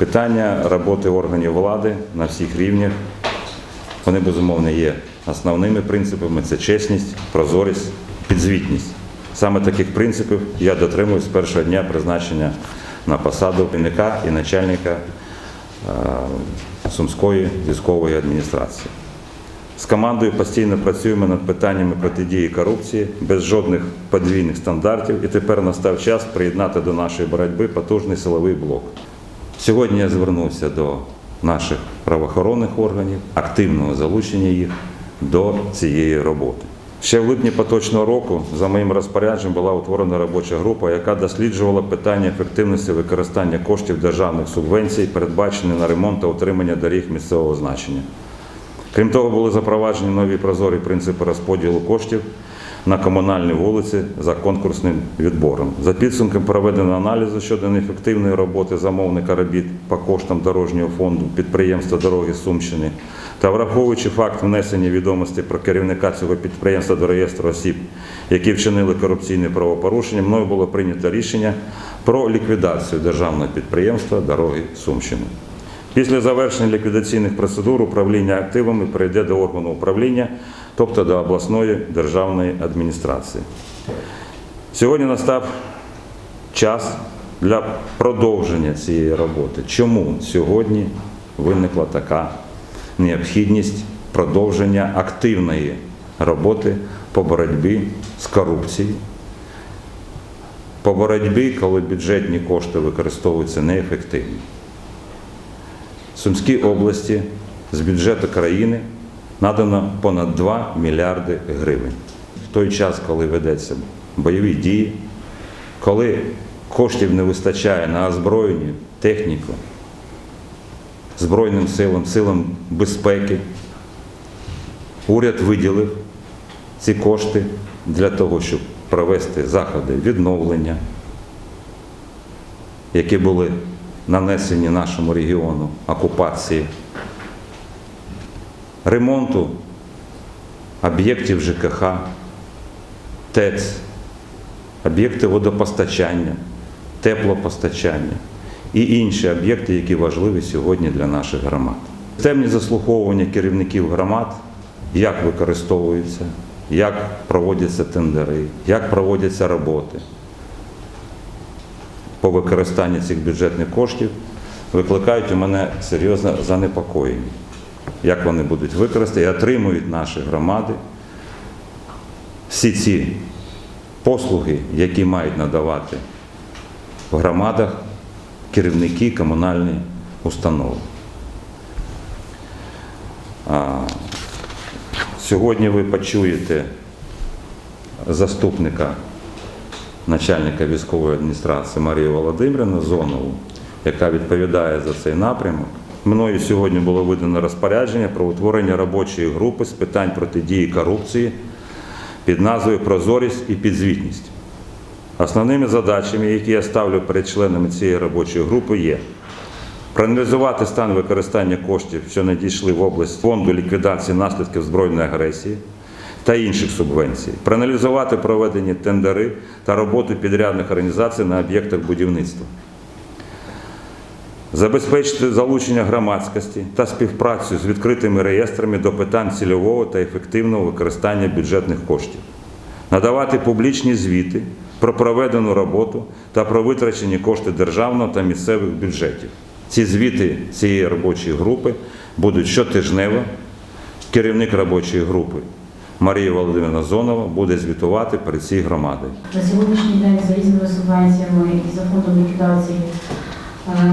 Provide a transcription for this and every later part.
Питання роботи органів влади на всіх рівнях, вони безумовно є основними принципами це чесність, прозорість, підзвітність. Саме таких принципів я дотримуюсь з першого дня призначення на посаду керівника і начальника е, Сумської військової адміністрації. З командою постійно працюємо над питаннями протидії корупції без жодних подвійних стандартів, і тепер настав час приєднати до нашої боротьби потужний силовий блок. Сьогодні я звернувся до наших правоохоронних органів, активного залучення їх до цієї роботи. Ще в липні поточного року за моїм розпорядженням була утворена робоча група, яка досліджувала питання ефективності використання коштів державних субвенцій, передбачених на ремонт та утримання доріг місцевого значення. Крім того, були запроваджені нові прозорі принципи розподілу коштів на комунальні вулиці за конкурсним відбором. За підсумком проведено аналізу щодо неефективної роботи замовника робіт по коштам дорожнього фонду підприємства Дороги Сумщини та враховуючи факт внесення відомостей про керівника цього підприємства до реєстру осіб, які вчинили корупційне правопорушення, мною було прийнято рішення про ліквідацію державного підприємства Дороги Сумщини. Після завершення ліквідаційних процедур управління активами перейде до органу управління, тобто до обласної державної адміністрації. Сьогодні настав час для продовження цієї роботи. Чому сьогодні виникла така необхідність продовження активної роботи по боротьбі з корупцією? По боротьбі, коли бюджетні кошти використовуються неефективно. В Сумській області з бюджету країни надано понад 2 мільярди гривень. В той час, коли ведеться бойові дії, коли коштів не вистачає на озброєння, техніку, Збройним силам, силам безпеки, уряд виділив ці кошти для того, щоб провести заходи відновлення, які були нанесені нашому регіону окупації, ремонту об'єктів ЖКХ, ТЕЦ, об'єкти водопостачання, теплопостачання і інші об'єкти, які важливі сьогодні для наших громад. Системні заслуховування керівників громад, як використовуються, як проводяться тендери, як проводяться роботи по використанню цих бюджетних коштів, викликають у мене серйозне занепокоєння, як вони будуть використані отримують наші громади всі ці послуги, які мають надавати в громадах керівники комунальної установи. Сьогодні ви почуєте заступника начальника військової адміністрації Марію Володимирівну Зонову, яка відповідає за цей напрямок. Мною сьогодні було видано розпорядження про утворення робочої групи з питань протидії корупції під назвою Прозорість і підзвітність. Основними задачами, які я ставлю перед членами цієї робочої групи, є проаналізувати стан використання коштів, що надійшли в область фонду ліквідації наслідків збройної агресії та інших субвенцій, проаналізувати проведені тендери та роботу підрядних організацій на об'єктах будівництва, забезпечити залучення громадськості та співпрацю з відкритими реєстрами до питань цільового та ефективного використання бюджетних коштів, надавати публічні звіти про проведену роботу та про витрачені кошти державного та місцевих бюджетів. Ці звіти цієї робочої групи будуть щотижнево. Керівник робочої групи Марія Володимирівна Зонова буде звітувати перед цією громадою. На сьогоднішній день за різними субвенціями і за фондом ліквідації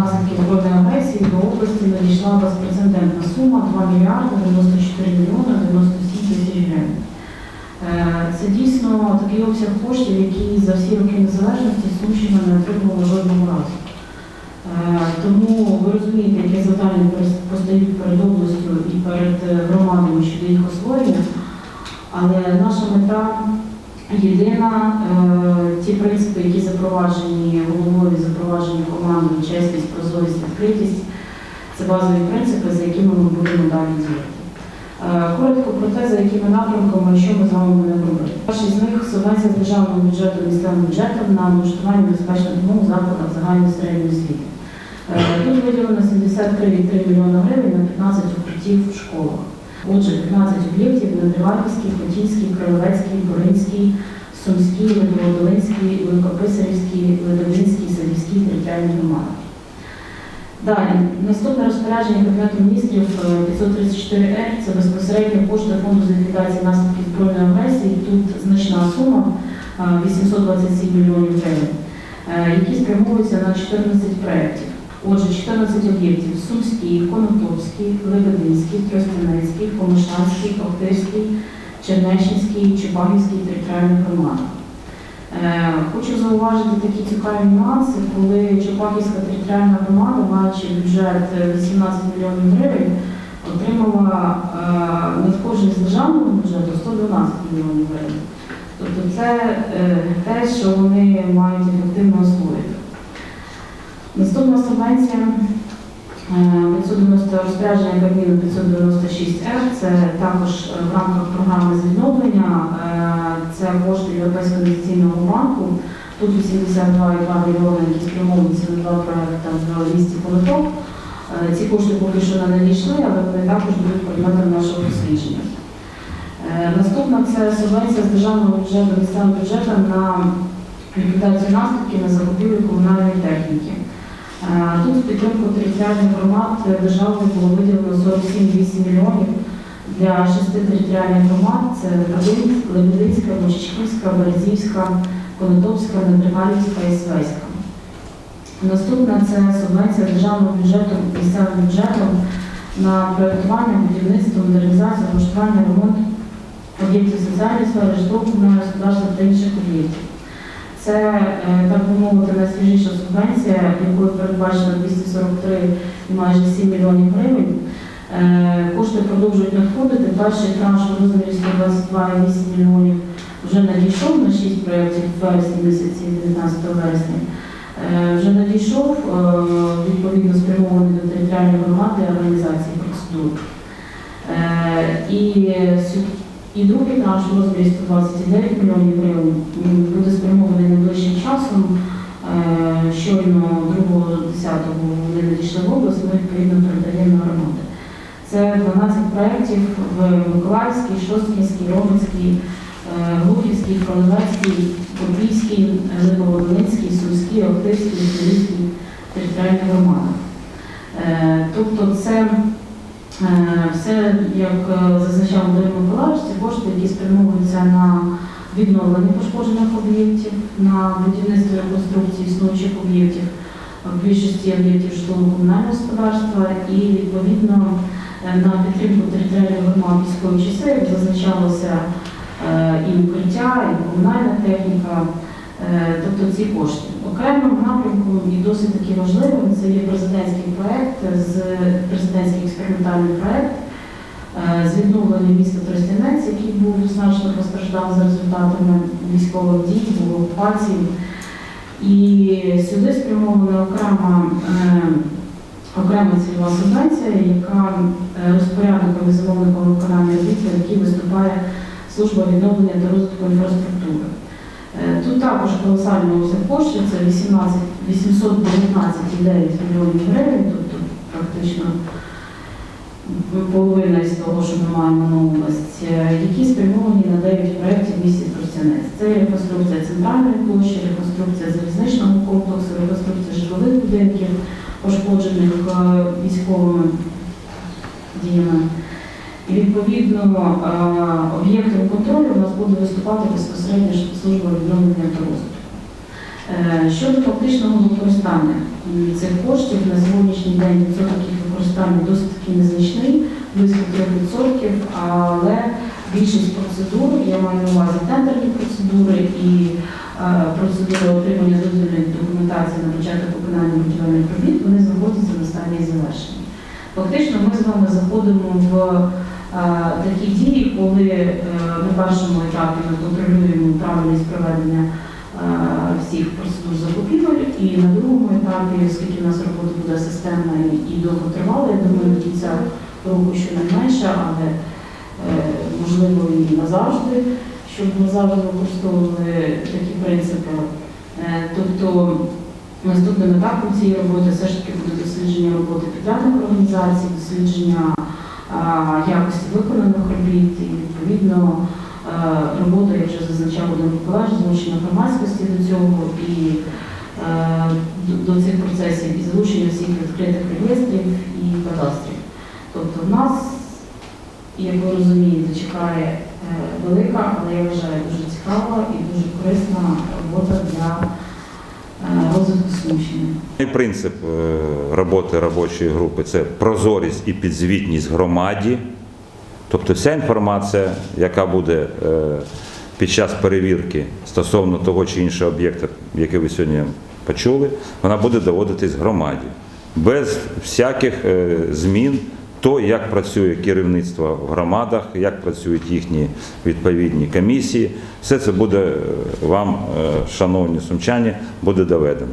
наслідків збройної агресії до області надійшла безпрецедентна сума 2 мільярди 94 мільйони 97 тисяч гривень. Е, Це дійсно такий обсяг коштів, який за всі роки незалежності Сумщина не отримувала жодного разу. Е, Тому ви розумієте, яке завдання постають перед областю і перед е, громадами щодо їх освоєння. Але наша мета єдина, е, ті принципи, які запроваджені головою, запроваджені командою, чесність, прозорість, відкритість, це базові принципи, за якими ми будемо далі діяти. Е, Коротко про те, за якими напрямками, що ми з вами будемо робити. Перший з них субвенція з державного бюджету місцевим бюджетом на облаштування безпечних умов закладах загальної середньої освіти. Е, Тут виділено 73,3 мільйона гривень на 15 укриттів в школах. Отже, 15 об'єктів на Древарівській, Хотінській, Кролевецькій, Боринській, Сумській, Ледоводолинській, Великописарівській, Ледовинській, Садівській територіальній громаді. Далі, наступне розпорядження Кабінету міністрів е, 534 р це безпосередньо кошти фонду з ліквідації наслідків збройної агресії. Тут значна сума е, 827 мільйонів гривень, е, які спрямовуються на 14 проєктів. Отже, 14 об'єктів Сумський, Конотопський, Лебединський, Тростянецький, Комишанський, Охтирський, Чернеччинський, Чебагівський територіальні громади. Е, Хочу зауважити такі цікаві нюанси, коли Чепахівська територіальна громада, маючи бюджет е, 18 мільйонів гривень, отримала е, надходження з державного бюджету 112 мільйонів гривень. Тобто це е, те, що вони мають ефективно освоїти. Наступна субвенція 590 розпорядження Кабміну 596Р, це також е, в рамках програми з е, це кошти Європейського інвестиційного банку. Тут 82,2 мільйони, які спрямовуються на два проекти в місті Полоток. Е, Ці кошти поки що не надійшли, але вони також будуть предметом нашого дослідження. Наступна це субвенція з державного бюджету місцевим бюджетом на ліквідацію наслідків на закупівлю комунальної техніки. Е, Тут в підтримку територіальних громад державою було виділено 47,8 мільйонів для шести територіальних громад. Це Радин, Лебединська, Мочечківська, Березівська, Конотопська, Недригалівська і Свеська. Наступна це субвенція державного бюджету місцевим бюджетом на проєктування, будівництво, модернізацію, облаштування, ремонт об'єктів соціальної сфери, житлового господарства та інших об'єктів. Це, е, так би мовити, найсвіжіша субвенція, якою передбачено 243 і майже 7 мільйонів гривень. Е, Кошти продовжують надходити. Перший транш у розмірі 122,8 мільйонів вже надійшов на 6 проєктів в вересні місяці, 19 вересня. Е, Вже надійшов, відповідно спрямований до територіальної громади організації процедур. І і другий транш у розмірі 129 мільйонів гривень буде спрямований часом. Е, Щойно 2.10 вони надійшли в область, ми відповідно передаємо громади. Це 12 проєктів в Миколаївській, Шосткінській, Романській, е, Глухівській, Кролевецькій, Подвійській, Липоводолинській, Сумській, Охтирській, Львівській територіальних громадах. Е, Тобто це Все, як зазначав Володимир Миколаївич, це кошти, які спрямовуються на відновлення пошкоджених об'єктів, на будівництво і реконструкцію існуючих об'єктів, в більшості об'єктів житлово-комунального господарства і відповідно на підтримку територіальних громад військової часи, зазначалося е, і укриття, і комунальна техніка, е, тобто ці кошти. Окремим напрямком і досить таки важливим це є президентський проект з президентський експериментальний проект з відновлення міста Тростянець, який був значно постраждав за результатами військових дій, окупації. І сюди спрямована окрема, е, окрема цільова субвенція, яка е, розпорядником і замовником виконання за який виступає служба відновлення та розвитку інфраструктури. Е, Тут також колосальний обсяг коштів, це 18, 819,9 мільйонів гривень, тобто практично половина з того, що ми маємо на область, які спрямовані на 9 проєктів в місті Тростянець. Це реконструкція центральної площі, реконструкція залізничного комплексу, реконструкція житлових будинків, пошкоджених е, військовими діями. І відповідно е, об'єктом контролю у нас буде виступати безпосередньо служба відновлення та розвитку. Е, Щодо фактичного використання цих коштів на сьогоднішній день відсоток їх використання досить таки незначний, близько 3%, але більшість процедур, я маю на увазі тендерні процедури і е, процедури отримання дозвільної документації на початок виконання будівельних робіт, вони знаходяться на стадії завершення. Фактично ми з вами заходимо в е, такі дії, коли е, на першому етапі ми контролюємо правильність проведення всіх процедур закупівель, і на другому етапі, оскільки у нас робота буде системна і довготривала, я думаю, до кінця року ще не менше, але е, можливо і назавжди, щоб ми завжди використовували такі принципи. Е, Тобто Наступним етапом цієї роботи все ж таки буде дослідження роботи підрядних організацій, дослідження якості виконаних робіт і відповідно е, робота, як вже зазначав Володимир Миколаївич, залучення громадськості до цього і до цих процесів і залучення всіх відкритих реєстрів і кадастрів. Тобто в нас, як ви розумієте, чекає е, велика, але я вважаю дуже цікава і дуже корисна робота для е, розвитку Сумщини. Принцип е, роботи робочої групи це прозорість і підзвітність громаді. Тобто вся інформація, яка буде під час перевірки стосовно того чи іншого об'єкта, який ви сьогодні почули, вона буде доводитись громаді. Без всяких змін, то як працює керівництво в громадах, як працюють їхні відповідні комісії, все це буде е, вам, е, шановні сумчані, буде доведено.